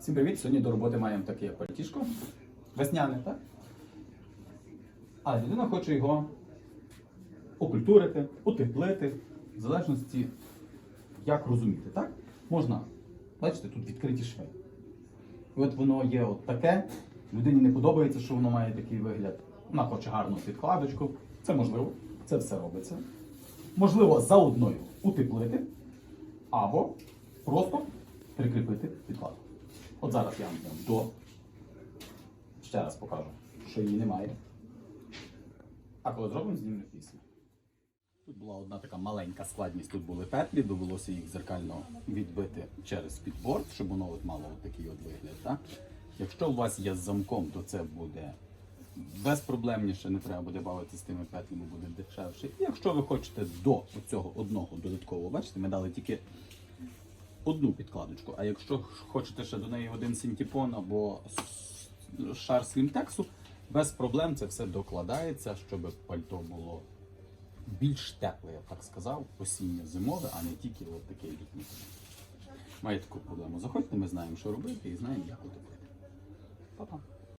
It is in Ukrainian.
Всім привіт! Сьогодні до роботи маємо таке пальтішко. Весняне, так? А людина хоче його окультурити, утеплити, в залежності, як розуміти, так? Можна, бачите, тут відкриті шви. І от воно є от таке. Людині не подобається, що воно має такий вигляд. Вона хоче гарну підкладочку. Це можливо, це все робиться. Можливо, за одною утеплити або просто прикріпити підкладку. От зараз я вам до. Ще раз покажу, що її немає. А коли зробимо, знімемо після. Тут була одна така маленька складність, тут були петлі, довелося їх зеркально відбити через підборд, щоб воно от мало от такий от вигляд. Так? Якщо у вас є з замком, то це буде безпроблемніше, не треба буде бавити з тими петлями, буде дешевше. І якщо ви хочете до цього одного додаткового, бачите, ми дали тільки одну підкладочку. А якщо хочете ще до неї один синтепон або шар слімтексу, без проблем це все докладається, щоб пальто було більш тепле, я так сказав, осінньо-зимове, а не тільки от таке літнє. Має таку проблему. Заходьте, ми знаємо, що робити і знаємо, як утеплити. Па-па.